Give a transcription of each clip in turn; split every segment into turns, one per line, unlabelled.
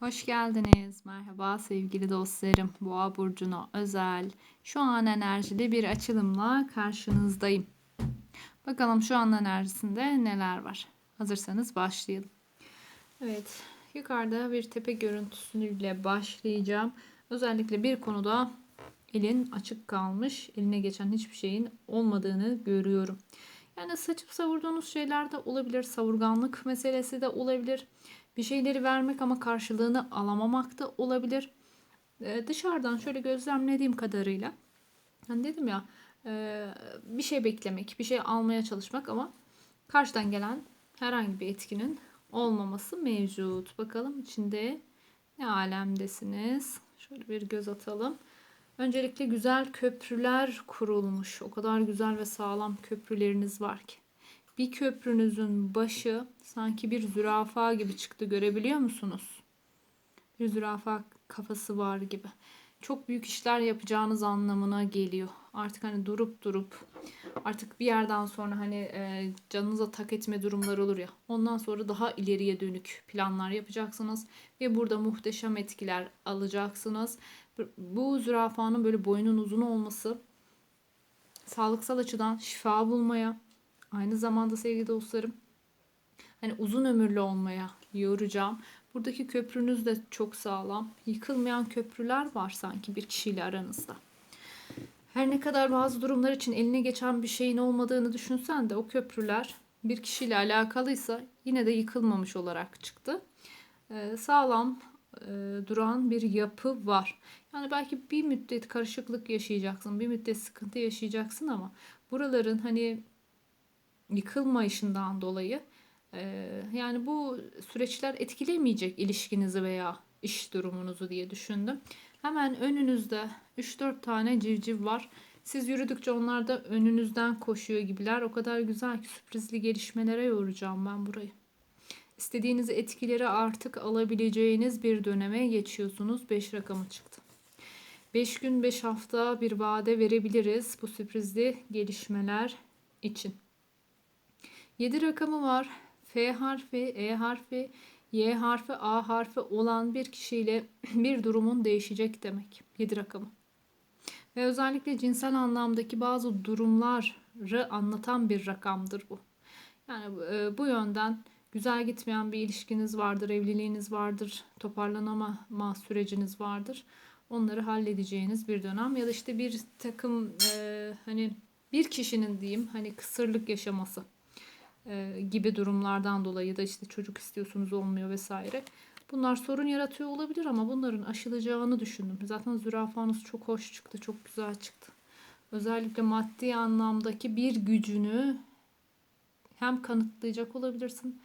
Hoş geldiniz. Merhaba sevgili dostlarım. Boğa burcuna özel şu an enerjili bir açılımla karşınızdayım. Bakalım şu an enerjisinde neler var. Hazırsanız başlayalım. Evet, yukarıda bir tepe görüntüsüyle başlayacağım. Özellikle bir konuda elin açık kalmış, eline geçen hiçbir şeyin olmadığını görüyorum. Yani saçıp savurduğunuz şeyler de olabilir, savurganlık meselesi de olabilir bir şeyleri vermek ama karşılığını alamamak da olabilir. Ee, dışarıdan şöyle gözlemlediğim kadarıyla hani dedim ya e, bir şey beklemek, bir şey almaya çalışmak ama karşıdan gelen herhangi bir etkinin olmaması mevcut. Bakalım içinde ne alemdesiniz? Şöyle bir göz atalım. Öncelikle güzel köprüler kurulmuş. O kadar güzel ve sağlam köprüleriniz var ki. Bir köprünüzün başı sanki bir zürafa gibi çıktı görebiliyor musunuz? Bir zürafa kafası var gibi. Çok büyük işler yapacağınız anlamına geliyor. Artık hani durup durup artık bir yerden sonra hani e, canınıza tak etme durumlar olur ya. Ondan sonra daha ileriye dönük planlar yapacaksınız ve burada muhteşem etkiler alacaksınız. Bu zürafanın böyle boyunun uzun olması sağlıksal açıdan şifa bulmaya, Aynı zamanda sevgili dostlarım hani uzun ömürlü olmaya yoracağım. Buradaki köprünüz de çok sağlam. Yıkılmayan köprüler var sanki bir kişiyle aranızda. Her ne kadar bazı durumlar için eline geçen bir şeyin olmadığını düşünsen de o köprüler bir kişiyle alakalıysa yine de yıkılmamış olarak çıktı. Ee, sağlam e, duran bir yapı var. Yani belki bir müddet karışıklık yaşayacaksın, bir müddet sıkıntı yaşayacaksın ama buraların hani yıkılmayışından dolayı yani bu süreçler etkilemeyecek ilişkinizi veya iş durumunuzu diye düşündüm. Hemen önünüzde 3-4 tane civciv var. Siz yürüdükçe onlar da önünüzden koşuyor gibiler. O kadar güzel ki sürprizli gelişmelere yoracağım ben burayı. İstediğiniz etkileri artık alabileceğiniz bir döneme geçiyorsunuz. 5 rakamı çıktı. 5 gün 5 hafta bir vade verebiliriz bu sürprizli gelişmeler için. 7 rakamı var. F harfi, E harfi, Y harfi, A harfi olan bir kişiyle bir durumun değişecek demek. 7 rakamı. Ve özellikle cinsel anlamdaki bazı durumları anlatan bir rakamdır bu. Yani e, bu yönden güzel gitmeyen bir ilişkiniz vardır, evliliğiniz vardır, toparlanama süreciniz vardır. Onları halledeceğiniz bir dönem ya da işte bir takım e, hani bir kişinin diyeyim hani kısırlık yaşaması e, gibi durumlardan dolayı da işte çocuk istiyorsunuz olmuyor vesaire. Bunlar sorun yaratıyor olabilir ama bunların aşılacağını düşündüm. Zaten zürafanız çok hoş çıktı, çok güzel çıktı. Özellikle maddi anlamdaki bir gücünü hem kanıtlayacak olabilirsin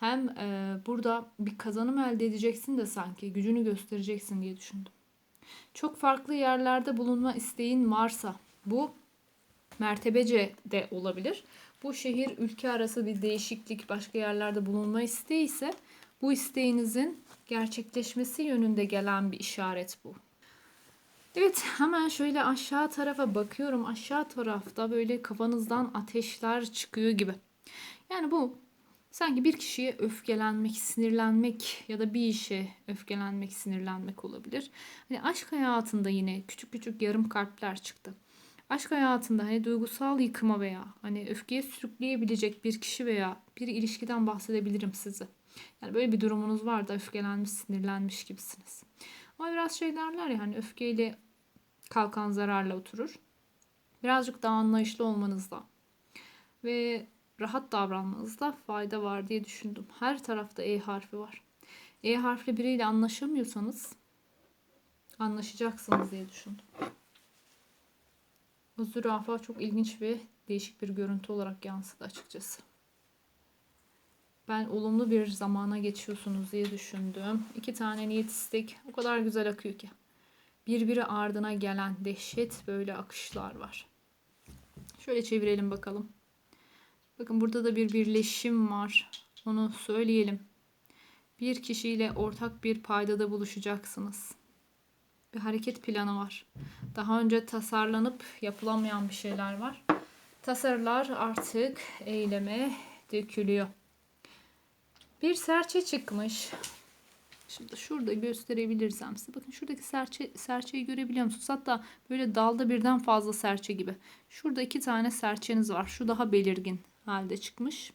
hem e, burada bir kazanım elde edeceksin de sanki gücünü göstereceksin diye düşündüm. Çok farklı yerlerde bulunma isteğin varsa bu mertebece de olabilir bu şehir ülke arası bir değişiklik başka yerlerde bulunma isteği ise bu isteğinizin gerçekleşmesi yönünde gelen bir işaret bu. Evet hemen şöyle aşağı tarafa bakıyorum. Aşağı tarafta böyle kafanızdan ateşler çıkıyor gibi. Yani bu sanki bir kişiye öfkelenmek, sinirlenmek ya da bir işe öfkelenmek, sinirlenmek olabilir. Hani aşk hayatında yine küçük küçük yarım kalpler çıktı aşk hayatında hani duygusal yıkıma veya hani öfkeye sürükleyebilecek bir kişi veya bir ilişkiden bahsedebilirim size. Yani böyle bir durumunuz var da öfkelenmiş, sinirlenmiş gibisiniz. Ama biraz şey derler ya hani öfkeyle kalkan zararla oturur. Birazcık daha anlayışlı olmanızda ve rahat davranmanızda fayda var diye düşündüm. Her tarafta E harfi var. E harfli biriyle anlaşamıyorsanız anlaşacaksınız diye düşündüm. Bu zürafa çok ilginç ve değişik bir görüntü olarak yansıdı açıkçası. Ben olumlu bir zamana geçiyorsunuz diye düşündüm. İki tane niyet istek o kadar güzel akıyor ki. Birbiri ardına gelen dehşet böyle akışlar var. Şöyle çevirelim bakalım. Bakın burada da bir birleşim var. Onu söyleyelim. Bir kişiyle ortak bir paydada buluşacaksınız bir hareket planı var. Daha önce tasarlanıp yapılamayan bir şeyler var. Tasarılar artık eyleme dökülüyor. Bir serçe çıkmış. Şimdi şurada gösterebilirsem size. Bakın şuradaki serçe, serçeyi görebiliyor musunuz? Hatta böyle dalda birden fazla serçe gibi. Şurada iki tane serçeniz var. Şu daha belirgin halde çıkmış.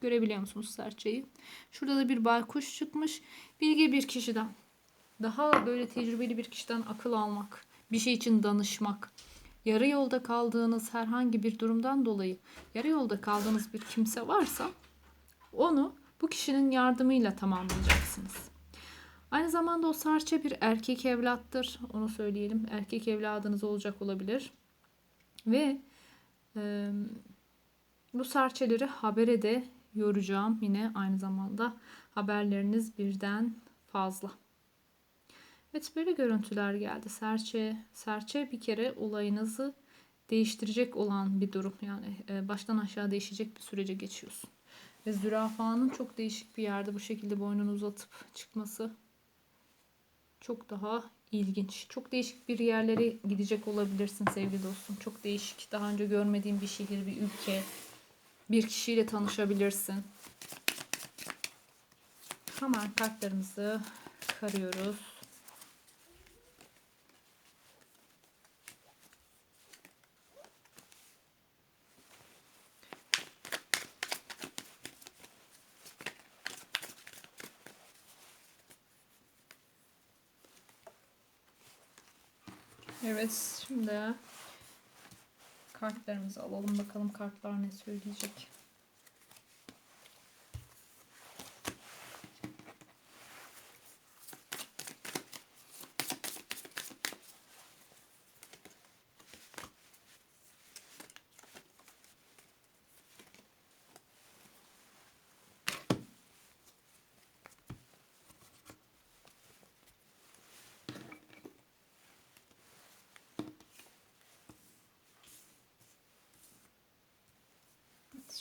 Görebiliyor musunuz serçeyi? Şurada da bir baykuş çıkmış. Bilgi bir kişiden. Daha böyle tecrübeli bir kişiden akıl almak. Bir şey için danışmak. Yarı yolda kaldığınız herhangi bir durumdan dolayı yarı yolda kaldığınız bir kimse varsa onu bu kişinin yardımıyla tamamlayacaksınız. Aynı zamanda o serçe bir erkek evlattır. Onu söyleyelim. Erkek evladınız olacak olabilir. Ve e, bu serçeleri habere de yoracağım. Yine aynı zamanda haberleriniz birden fazla. Evet böyle görüntüler geldi. Serçe, serçe bir kere olayınızı değiştirecek olan bir durum. Yani e, baştan aşağı değişecek bir sürece geçiyorsun. Ve zürafanın çok değişik bir yerde bu şekilde boynunu uzatıp çıkması çok daha ilginç. Çok değişik bir yerlere gidecek olabilirsin sevgili dostum. Çok değişik. Daha önce görmediğin bir şehir, bir ülke, bir kişiyle tanışabilirsin. Hemen kartlarımızı karıyoruz. Evet şimdi kartlarımızı alalım bakalım kartlar ne söyleyecek.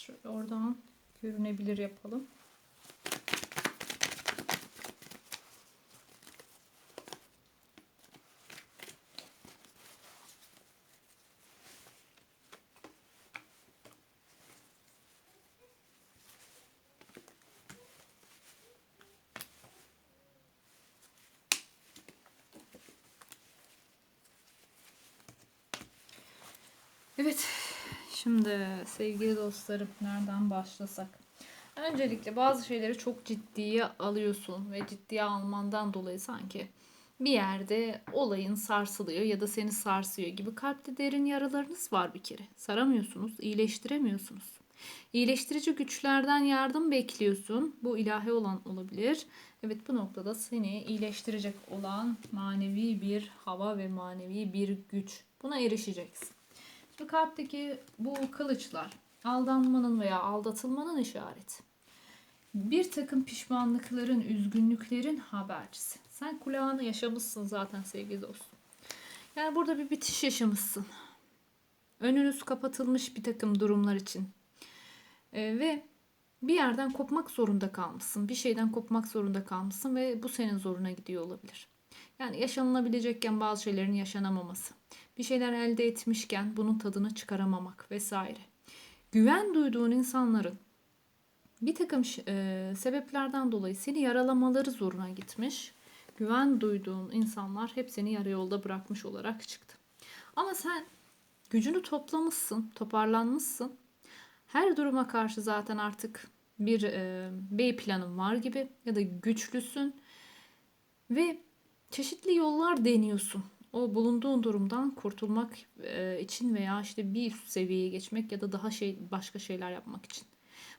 Şöyle oradan görünebilir yapalım. Evet, Şimdi sevgili dostlarım nereden başlasak? Öncelikle bazı şeyleri çok ciddiye alıyorsun ve ciddiye almandan dolayı sanki bir yerde olayın sarsılıyor ya da seni sarsıyor gibi kalpte derin yaralarınız var bir kere. Saramıyorsunuz, iyileştiremiyorsunuz. İyileştirici güçlerden yardım bekliyorsun. Bu ilahi olan olabilir. Evet bu noktada seni iyileştirecek olan manevi bir hava ve manevi bir güç. Buna erişeceksin. Şu karttaki bu kılıçlar aldanmanın veya aldatılmanın işareti. Bir takım pişmanlıkların, üzgünlüklerin habercisi. Sen kulağını yaşamışsın zaten sevgili dostum. Yani burada bir bitiş yaşamışsın. Önünüz kapatılmış bir takım durumlar için. Ee, ve bir yerden kopmak zorunda kalmışsın. Bir şeyden kopmak zorunda kalmışsın ve bu senin zoruna gidiyor olabilir. Yani yaşanılabilecekken bazı şeylerin yaşanamaması bir şeyler elde etmişken bunun tadını çıkaramamak vesaire. Güven duyduğun insanların bir takım e, sebeplerden dolayı seni yaralamaları zoruna gitmiş. Güven duyduğun insanlar hep seni yarı yolda bırakmış olarak çıktı. Ama sen gücünü toplamışsın, toparlanmışsın. Her duruma karşı zaten artık bir e, B planın var gibi ya da güçlüsün ve çeşitli yollar deniyorsun o bulunduğun durumdan kurtulmak e, için veya işte bir üst seviyeye geçmek ya da daha şey başka şeyler yapmak için.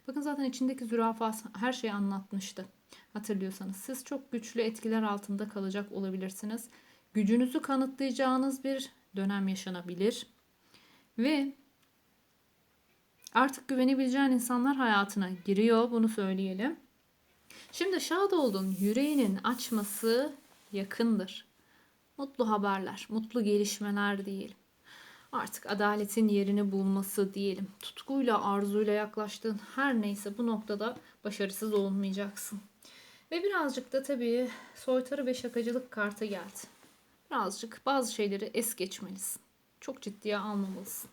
Bakın zaten içindeki zürafa her şeyi anlatmıştı. Hatırlıyorsanız siz çok güçlü etkiler altında kalacak olabilirsiniz. Gücünüzü kanıtlayacağınız bir dönem yaşanabilir. Ve artık güvenebileceğin insanlar hayatına giriyor. Bunu söyleyelim. Şimdi Şadoğlu'nun yüreğinin açması yakındır. Mutlu haberler, mutlu gelişmeler diyelim. Artık adaletin yerini bulması diyelim. Tutkuyla, arzuyla yaklaştığın her neyse bu noktada başarısız olmayacaksın. Ve birazcık da tabii soytarı ve şakacılık kartı geldi. Birazcık bazı şeyleri es geçmelisin. Çok ciddiye almamalısın.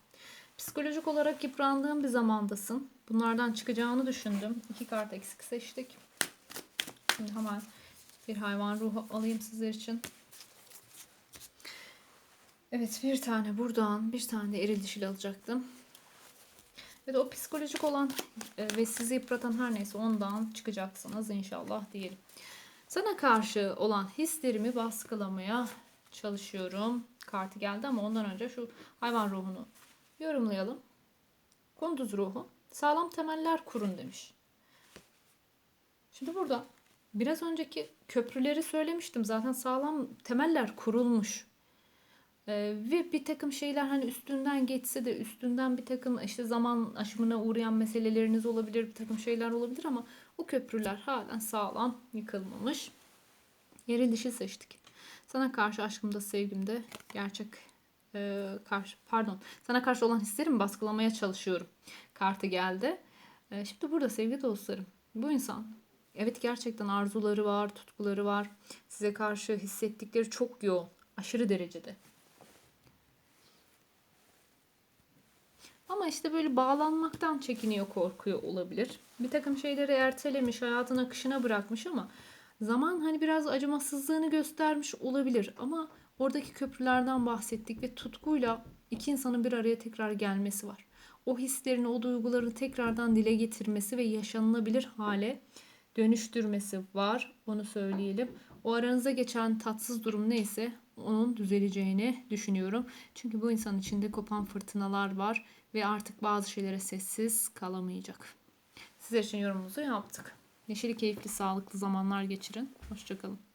Psikolojik olarak yıprandığın bir zamandasın. Bunlardan çıkacağını düşündüm. İki kart eksik seçtik. Şimdi hemen Bir hayvan ruhu alayım sizler için. Evet bir tane buradan bir tane de eril dişil alacaktım. Ve de o psikolojik olan e, ve sizi yıpratan her neyse ondan çıkacaksınız inşallah diyelim. Sana karşı olan hislerimi baskılamaya çalışıyorum. Kartı geldi ama ondan önce şu hayvan ruhunu yorumlayalım. Kunduz ruhu. Sağlam temeller kurun demiş. Şimdi burada biraz önceki köprüleri söylemiştim. Zaten sağlam temeller kurulmuş. Ee, ve bir takım şeyler hani üstünden geçse de üstünden bir takım işte zaman aşımına uğrayan meseleleriniz olabilir, bir takım şeyler olabilir ama o köprüler halen sağlam yıkılmamış. Yeri dişi seçtik. Sana karşı aşkımda, sevgimde gerçek e, karşı pardon sana karşı olan hislerimi baskılamaya çalışıyorum. Kartı geldi. E, şimdi burada sevgili dostlarım bu insan evet gerçekten arzuları var, tutkuları var. Size karşı hissettikleri çok yoğun, aşırı derecede. Ama işte böyle bağlanmaktan çekiniyor, korkuyor olabilir. Bir takım şeyleri ertelemiş, hayatın akışına bırakmış ama zaman hani biraz acımasızlığını göstermiş olabilir. Ama oradaki köprülerden bahsettik ve tutkuyla iki insanın bir araya tekrar gelmesi var. O hislerini, o duygularını tekrardan dile getirmesi ve yaşanılabilir hale dönüştürmesi var. Onu söyleyelim. O aranıza geçen tatsız durum neyse onun düzeleceğini düşünüyorum. Çünkü bu insan içinde kopan fırtınalar var ve artık bazı şeylere sessiz kalamayacak. Sizler için yorumumuzu yaptık. Neşeli, keyifli, sağlıklı zamanlar geçirin. Hoşçakalın.